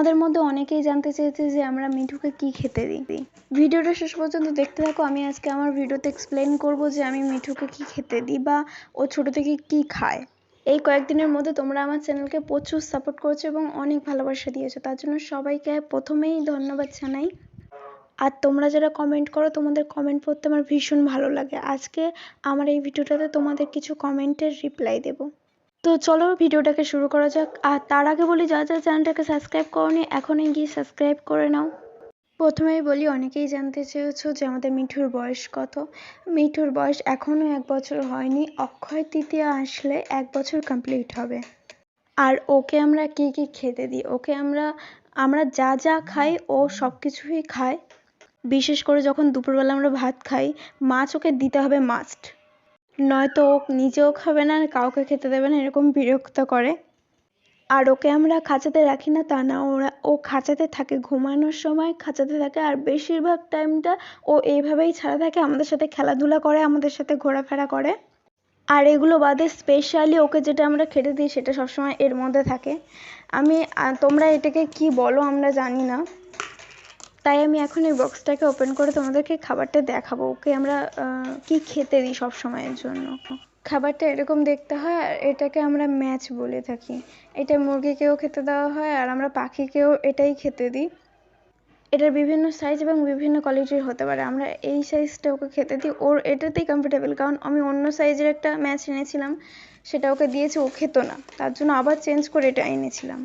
তোমাদের মধ্যে অনেকেই জানতে চেয়েছে যে আমরা মিঠুকে কি খেতে দিই। ভিডিওটা শেষ পর্যন্ত দেখতে থাকো, আমি আজকে আমার ভিডিওতে এক্সপ্লেন করব যে আমি মিঠুকে কি খেতে দিই বা ও ছোট থেকে কি খায়। এই কয়েকদিনের মধ্যে তোমরা আমার চ্যানেলকে প্রচুর সাপোর্ট করেছ এবং অনেক ভালোবাসা দিয়েছ, তার জন্য সবাইকে প্রথমেই ধন্যবাদ জানাই। আর তোমরা যারা কমেন্ট করো, তোমাদের কমেন্ট পড়তে আমার ভীষণ ভালো লাগে। আজকে আমার এই ভিডিওটাতে তোমাদের কিছু কমেন্টের রিপ্লাই দেবো। তো চলো ভিডিওটাকে শুরু করা যাক। আর তার আগে বলি যা যা চ্যানেলটাকে সাবস্ক্রাইব করনি এখনই গিয়ে সাবস্ক্রাইব করে নাও। প্রথমেই বলি অনেকেই জানতে চেয়েছো যে আমাদের মিঠুর বয়স কত। মিঠুর বয়স এখনও এক বছর হয়নি অক্ষয় তৃতীয়া আসলে এক বছর কমপ্লিট হবে। আর ওকে আমরা কি কি খেতে দিই? ওকে আমরা আমরা যা যা খাই ও সব কিছুই খায়। বিশেষ করে যখন দুপুরবেলা আমরা ভাত খাই মাছ ওকে দিতে হবে মাস্ট নয়তো ও নিজেও খাবে না আর কাউকে খেতে দেবে না, এরকম বিরক্ত করে। আর ওকে আমরা খাঁচাতে রাখি না তা না, ওরা, ও খাঁচাতে থাকে, ঘুমানোর সময় খাঁচাতে থাকে, আর বেশিরভাগ টাইমটা ও এইভাবেই ছাড়া থাকে, আমাদের সাথে খেলাধুলা করে, আমাদের সাথে ঘোরাফেরা করে। আর এগুলো বাদে স্পেশালি ওকে যেটা আমরা খেতে দিই, সেটা সবসময় এর মধ্যে থাকে। আমি তোমরা এটাকে কি বলো আমরা জানি না। তাই আমি এখন এই বক্সটাকে ওপেন করে তোমাদেরকে খাবারটা দেখাবো। ওকে আমরা কি খেতে দিই সব সময়ের জন্য? খাবারটা এরকম দেখতে হয়, আর এটাকে আমরা ম্যাচ বলে থাকি। এটা মুরগিকেও খেতে দেওয়া হয়, আর আমরা পাখিকেও এটাই খেতে দিই। এটার বিভিন্ন সাইজ এবং বিভিন্ন কোয়ালিটির হতে পারে। আমরা এই সাইজটা ওকে খেতে দিই। ওর এটাতেই কমফোর্টেবল কারণ আমি অন্য সাইজের একটা ম্যাচ এনেছিলাম, সেটা ওকে দিয়েছি, ও খেত না। তার জন্য আবার চেঞ্জ করে এটা এনেছিলাম।